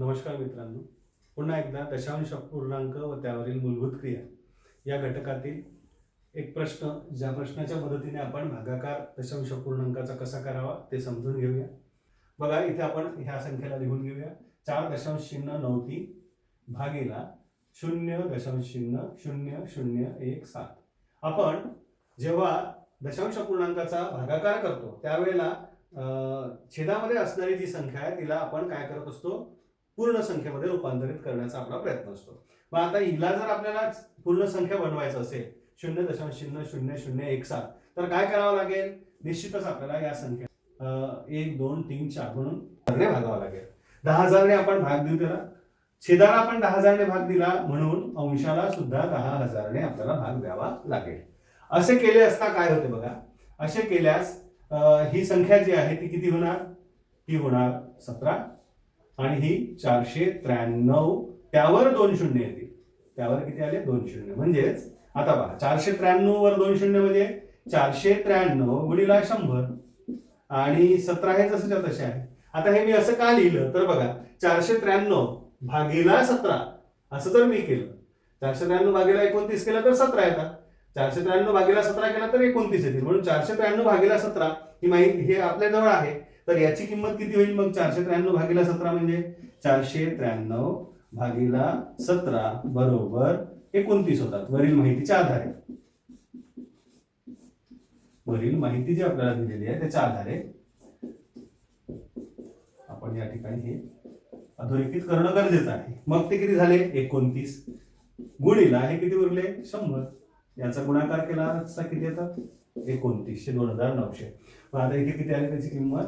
नमस्कार मित्रांनो. पुन्हा एकदा दशांश पूर्णांक व त्यावरील मूलभूत क्रिया. या घटकातील एक प्रश्न ज्या प्रश्नाच्या मदतीने आपण भागाकार दशांश पूर्णांकाचा कसा करावा ते समजून घेऊया. बघा इथे आपण ह्या संख्येला लिहून घेऊया. चार दशांश शून्य नऊ तीन भागीला शून्य दशांश शून्य शून्य शून्य एक सात. आपण जेव्हा दशांश पूर्णांकाचा भागाकार करतो त्यावेळेला छेदामध्ये असणारी जी संख्या आहे तिला आपण काय करत असतो? पूर्ण संख्येमध्ये रूपांतरित करण्याचा आपला प्रयत्न असतो. मग आता हिला जर आपल्याला पूर्ण संख्या बनवायचं असेल शून्य दशांश शून्य शून्य शून्य एक सात तर काय करावं लागेल? निश्चितच आपल्याला या संख्या एक दोन तीन चार म्हणून भागावं लागेल. दहा हजारने आपण भाग देऊ त्याला छेदाला आपण दहा हजारने भाग दिला म्हणून अंशाला सुद्धा दहा हजारने आपल्याला भाग द्यावा लागेल. असे केले असता काय होते बघा? असे केल्यास ही संख्या जी आहे ती किती होणार? ही होणार सतरा आणि ही चारशे त्र्याण्णव त्यावर दोन शून्य येतील. त्यावर किती आले? दोन शून्य. म्हणजेच आता पहा चारशे त्र्याण्णव वर दोन शून्य म्हणजे चारशे त्र्याण्णव गुणिला शंभर. आणि सतरा हे जसंच्या तसे आहे. आता हे मी असं का लिहिलं? तर बघा चारशे त्र्याण्णव भागीला सतरा. असं जर मी केलं चारशे त्र्याण्णव भागीला एकोणतीस केलं तर सतरा येतात. चारशे त्र्याण्णव भागीला सतरा केला तर एकोणतीस येतील. म्हणून चारशे त्र्याण्णव भागीला सतरा ही माहिती हे आपल्याजवळ आहे. तर याची किंमत किती होईल? मग चारशे त्र्याण्णव भागीला सतरा म्हणजे चारशे त्र्याण्णव भागीला सतरा बरोबर एकोणतीस होतात. वरील माहितीच्या आधारे. वरील माहिती जी आपल्याला दिलेली आहे त्याच्या आधारे आपण या ठिकाणी हे अधोरेखित करणं गरजेचं आहे. मग ते किती झाले? एकोणतीस. गुणीला हे किती उरले? शंभर. याचा गुणाकार केला असता किती येतात? एकोणतीसशे दोन हजार नऊशे. मग आता इथे किती आली त्याची किंमत?